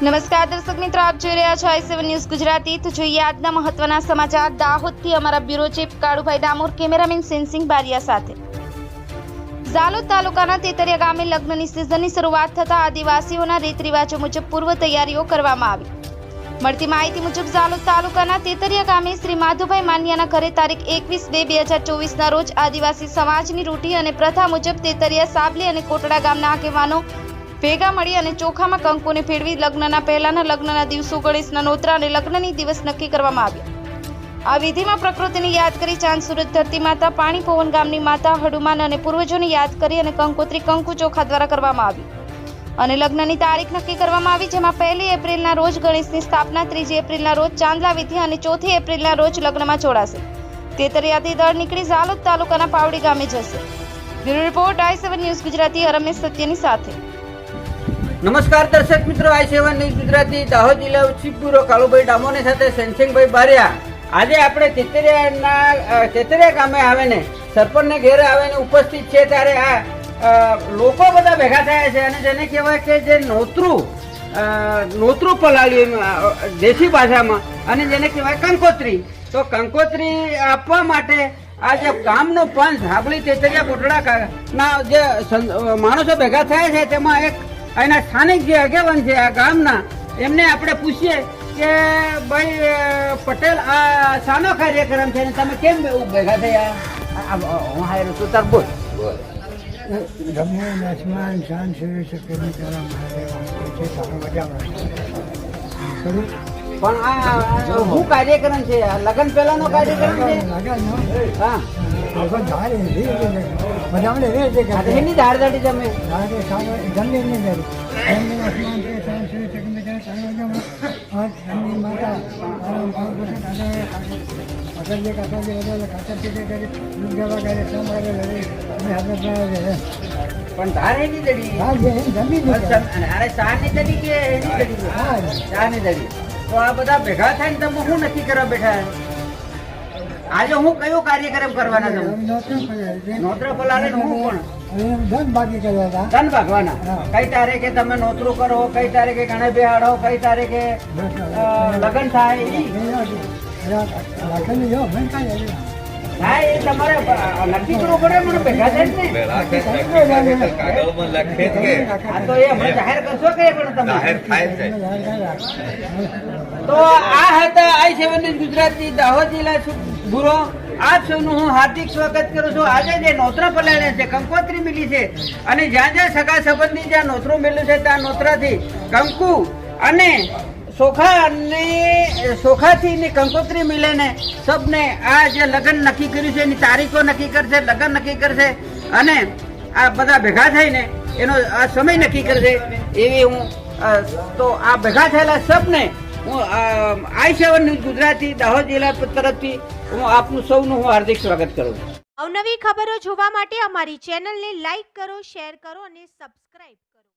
નમસ્કાર, દર્શક મિત્રો, આપ જોઈ રહ્યા છો આઈ સેવન ન્યૂઝ ગુજરાતી. તો જોઈએ આજના મહત્વના સમાચાર. દાહોદથી અમારા bureau chief Kalubhai Damor, cameraman Sensing Baria સાથે. ઝાલોદ તાલુકાના તેતરિયા ગામે લગ્નની સિઝનની શરૂઆત થતાં આદિવાસીઓના રીત રિવાજો મુજબ પૂર્વ તૈયારીઓ કરવામાં આવી. મળતી માહિતી મુજબ ઝાલોદ તાલુકાના તેતરિયા ગામે શ્રી માધુભાઈ માન્યાના ઘરે તારીખ એકવીસ બે બે હજાર ચોવીસના રોજ આદિવાસી સમાજની રૂઢિ અને પ્રથા મુજબ તેતરિયા સાબલી અને કોટડા ગામના આગેવાનો ભેગા મળી અને ચોખામાં કંકુને ફેરવી લગ્નના પહેલાના લગ્નના દિવસો ગણેશના નોતરા અને લગ્નની દિવસ નક્કી કરવામાં આવ્યા. આ વિધિમાં પ્રકૃતિને યાદ કરી ચાંદ સુરત ધરતી માતા, પાણી, પવન ગામની માતા હડુમાન અને પૂર્વજોને યાદ કરી અને કંકોત્રી, કંકુ ચોખા દ્વારા કરવામાં આવી. અને લગ્નની તારીખ નક્કી કરવામાં આવી, જેમાં પહેલી એપ્રિલના રોજ ગણેશની સ્થાપના, ત્રીજી એપ્રિલના રોજ ચાંદલા વિધિ અને ચોથી એપ્રિલના રોજ લગ્નમાં જોડાશે તેતરિયાથી દળ નીકળી ઝાલોદ તાલુકાના પાવડી ગામે જશે. Bureau report I seven news Gujarati Ramesh સત્યની સાથે. નમસ્કાર દર્શક મિત્રો, I seven news Gujarati, Dahod જિલ્લા ઉછીપુરો, કાળુભાઈ ડામોની સાથે સેનસિંગભાઈ બારિયા. આજે આપણે તેતરિયાના તેતરિયા ગામે આવીને સરપંચને ઘેરે આવીને ઉપસ્થિત છે. ત્યારે આ લોકો બધા ભેગા થયા છે અને જેને કહેવાય કે જે નોતરું નોતરું પલાળ્યું દેશી ભાષામાં અને જેને કહેવાય કંકોત્રી. તો કંકોત્રી આપવા માટે આ જે ગામનો પંચ, હાબળી તેતરિયા કોટડા ના જે માણસો ભેગા થયા છે, તેમાં એક એના સ્થાનિક જે આગેવાન છે આ ગામના એમને આપણે પૂછીએ કે ભાઈ પટેલ આ શાનો કાર્યક્રમ છે તમે કેમ ભેગા થયા? હું હાયર છું તાર બોલ. ગમે છે મજામાં પણ આ શું કાર્યક્રમ છે? આ લગ્ન પહેલાનો કાર્યક્રમ છે? લગન હા. છે તો એની ને છે સારો મજામાં આ ઠંડી માતા આરામ ભાવ કરે જે કાકા જે બધા કરે સોમવારે લડે અને પ્રાય છે પણ તારે એની દડી હા જે જમી ને અને અરે ચા ની દડી કે એની દડી હા ચા ની દડી તો આ બધા ભેગા થઈને તમે શું નક્કી કરવા બેઠા? આજે હું કયો કાર્યક્રમ કરવાના છું? નોતરું પલાળે હું પણ ધન બાકી કર્યા હતા. ધન ભાગવાના કઈ તારીખે તમે નોતરું કરો? કઈ તારીખે ગણે બેહાડો? કઈ તારીખે લગ્ન થાય. હા એ તમારે નક્કી કરવું પડે મને ભેગા થાય ને આ તો એ હમણાં જાહેર કરશો કે પણ તમે? જાહેર થાય છે તો આ હતા, I seven news Gujarati Dahod જિલ્લા ગુરો આપ સૌનું હું હાર્દિક સ્વાગત કરું છું. આજે જે નોતરા પલાણ્યા છે, કંકોત્રી મિલી છે. અને જ્યાં જ્યાં સગા સંબંધી જ્યાં નોતરું મેળ્યું છે, ત્યાં નોતરાથી કંકુ અને સોખા અને સોખાથી ને કંકોત્રી મિલે ને સબને આ જે લગ્ન નક્કી કર્યું છે, એની તારીખો નક્કી કરશે, લગ્ન નક્કી કરશે અને આ બધા ભેગા થઈને એનો આ સમય નક્કી કરશે. એવી હું તો આ ભેગા થયેલા સબને હું I seven news Gujarati, Dahod જિલ્લા તરફથી હું આપનું સૌનું હું હાર્દિક સ્વાગત કરું છું. અવનવી ખબરો જોવા માટે અમારી ચેનલને લાઈક કરો, શેર કરો અને સબસ્ક્રાઇબ